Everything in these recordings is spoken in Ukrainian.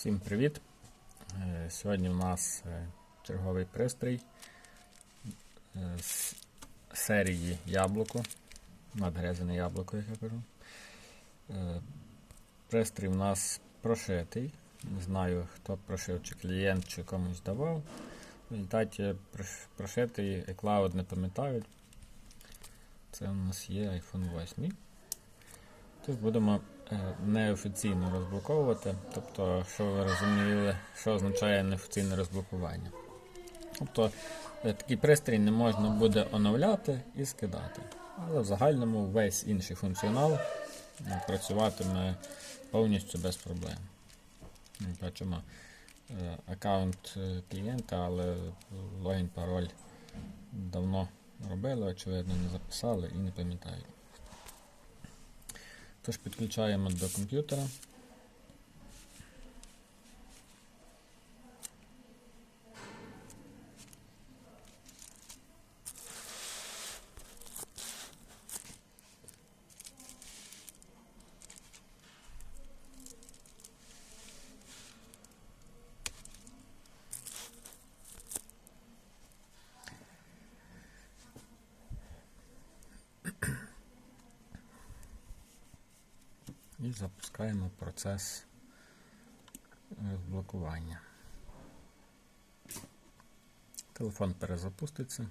Всім привіт! Е, Сьогодні у нас е, черговий пристрій е, з серії яблуко. Надгрязане яблуко, як я кажу. Пристрій у нас прошитий. Не знаю, хто прошив, чи клієнт, чи комусь давав. В результаті прошитий iCloud не пам'ятають. Це у нас є iPhone 8. Тож будемо неофіційно розблоковувати. Тобто, що ви розуміли, що означає неофіційне розблокування. Тобто е, такий пристрій не можна буде оновляти і скидати. Але в загальному весь інший функціонал е, працюватиме повністю без проблем. Ми Бачимо е, аккаунт е, клієнта, але логін, пароль давно робили, очевидно, не записали і не пам'ятаю. Тож підключаємо до комп'ютера. І запускаємо процес розблокування. Телефон перезапуститься.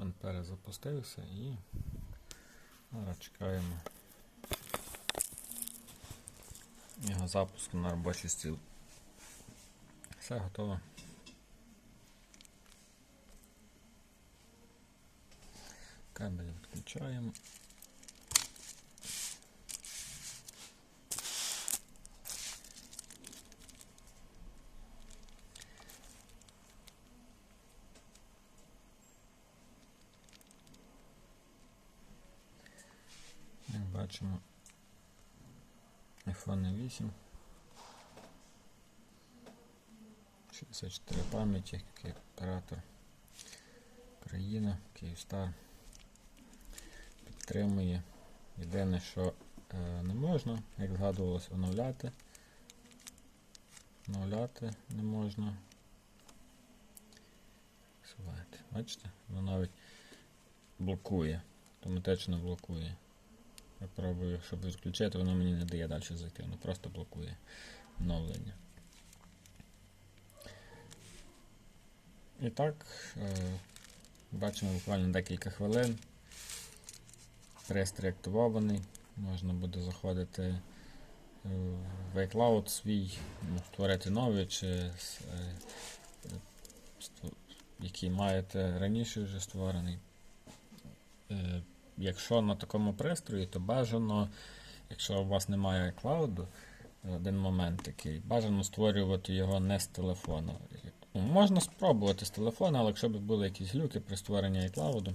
Телефон перезапустився і зараз чекаємо його запуску на робочий стіл. Все готово. Кабель відключаємо. Як бачимо iPhone 8. 64 пам'яті, який оператор. Країна, Київстар. Підтримує. Єдине, що е, не можна, як згадувалось, оновляти. Оновляти не можна. Бачите? Воно навіть блокує. Автоматично блокує. Я пробую, щоб відключити, воно мені не дає далі зайти, воно просто блокує оновлення. І так, е, бачимо буквально декілька хвилин. Пристрій активований. Можна буде заходити е, в iCloud свій, створити новий, чи е, який маєте раніше вже створений. Е, Якщо на такому пристрої, то бажано, якщо у вас немає iCloud, один момент такий, бажано створювати його не з телефону. Ну, можна спробувати з телефона, але якщо б були якісь глюки при створенні iCloud,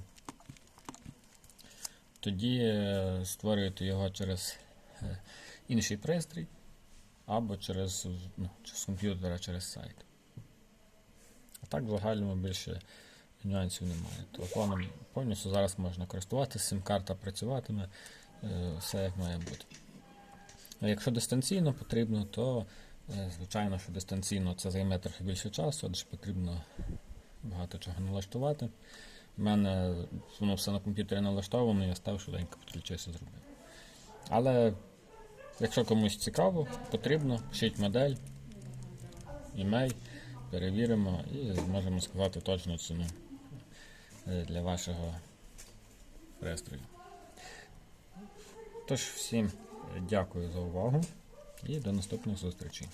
тоді е, створюєте його через е, інший пристрій або через, ну, з комп'ютера через сайт. А так в загальному більше нюансів немає. Телефоном повністю зараз можна користуватися, сим-карта працюватиме, е, все як має бути. А якщо дистанційно потрібно, то е, звичайно, що дистанційно це займе трохи більше часу, адже потрібно багато чого налаштувати. У мене воно все на комп'ютері налаштовано, я став швиденько підключився, зробив. Але якщо комусь цікаво, потрібно, пишіть модель, імей, перевіримо і зможемо сказати точну ціну для вашого пристрою. Тож, всім дякую за увагу і до наступних зустрічей.